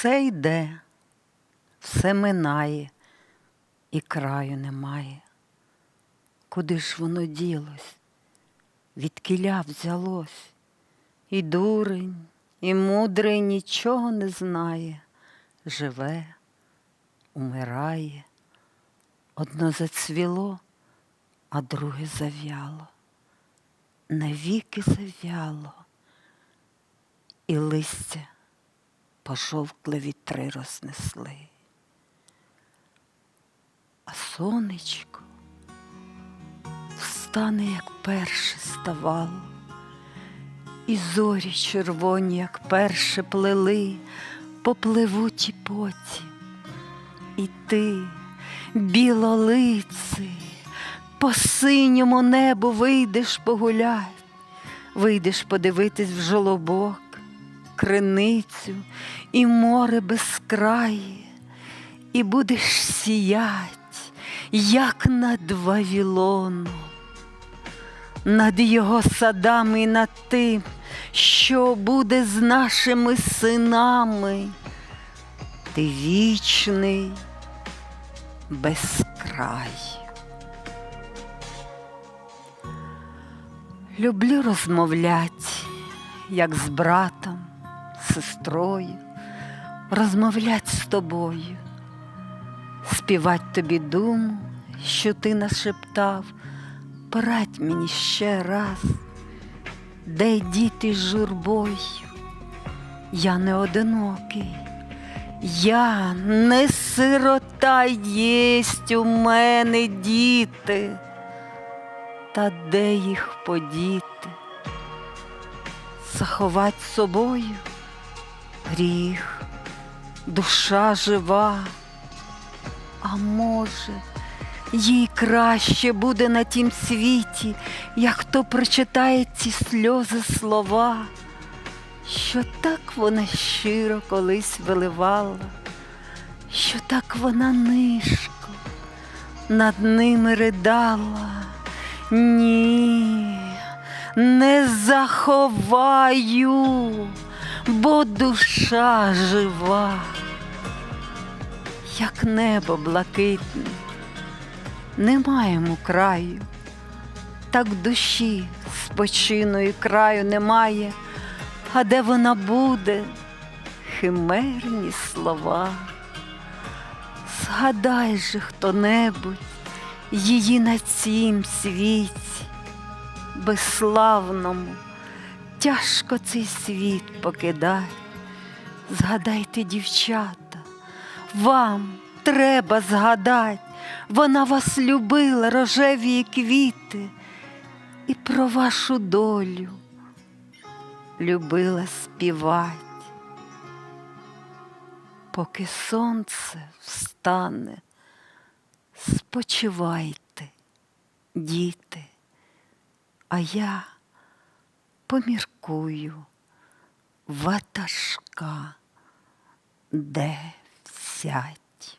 Все йде, все минає, і краю немає. Куди ж воно ділось? Від кіля взялось? І дурень, і мудрий нічого не знає, живе, умирає. Одно зацвіло, а друге зав'яло, навіки зав'яло, і листя пожовкле вітри рознесли. А сонечко встане, як перше ставало, і зорі червоні, як перше плели, попливуть і потім. І ти, білолиций, по синьому небу вийдеш погулять, вийдеш подивитись в жолобок, криницю і море безкрає, і будеш сіять, як над Вавилоном, над його садами і над тим, що буде з нашими синами. Ти вічний безкрай. Люблю розмовлять, як з братом, сестрою, розмовлять з тобою, співать тобі думу, що ти нашептав, порадь мені ще раз, де діти з журбою, я не одинокий. Я не сирота, єсть у мене діти, та де їх подіти? Заховать собою гріх, душа жива, а може, їй краще буде на тім світі, як хто прочитає ці сльози слова що так вона щиро колись виливала, що так вона нишко над ними ридала. Ні, не заховаю, бо душа жива, як небо блакитне, не маємо краю, так душі спочиної краю немає. А де вона буде, химерні слова. Згадай же хто-небудь її на цім світі, безславному, тяжко цей світ покидать. Згадайте, дівчата, вам треба згадать, вона вас любила, рожеві квіти, і про вашу долю любила співать, поки сонце встане, спочивайте, діти, а я поміркую ватажка, де взять.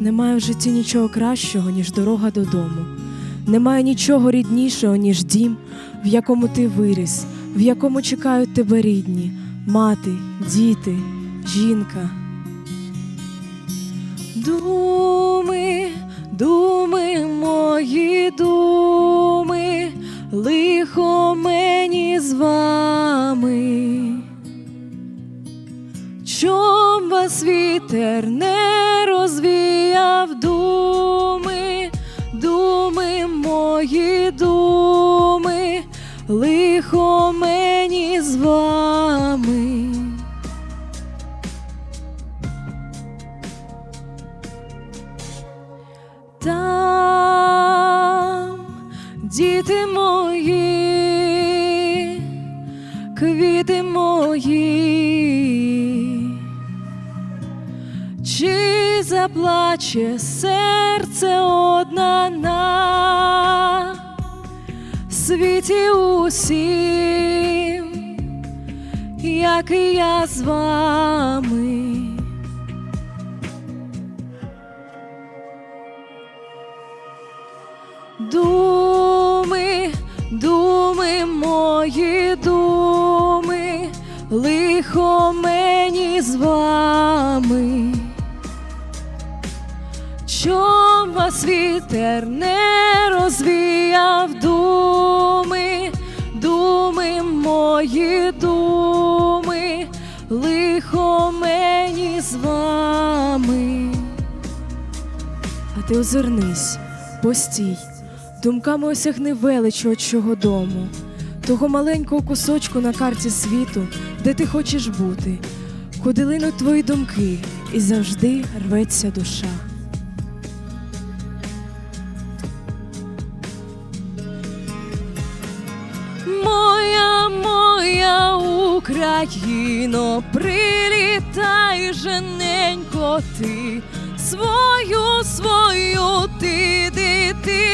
Немає в житті нічого кращого, ніж дорога додому. Немає нічого ріднішого, ніж дім, в якому ти виріс, в якому чекають тебе рідні, мати, діти, жінка. Думи, думи, мої думи, лихо мені з вами. Чом вас вітер не розвіяв думи, лихо мені з вами. Там діти мої, квіти мої, чи заплаче серце одна на світі усім, як і я з вами. Думи, думи, мої думи, лихо мені з вами. Щоб вас вітер не розвіяв думи, мої думи, лихо мені з вами. А ти озирнись, постій, думками осягни велич отчого дому, того маленького кусочку на карті світу, де ти хочеш бути, куди линуть твої думки, і завжди рветься душа. Україно, прилітай жененько ти, свою, свою ти дитину,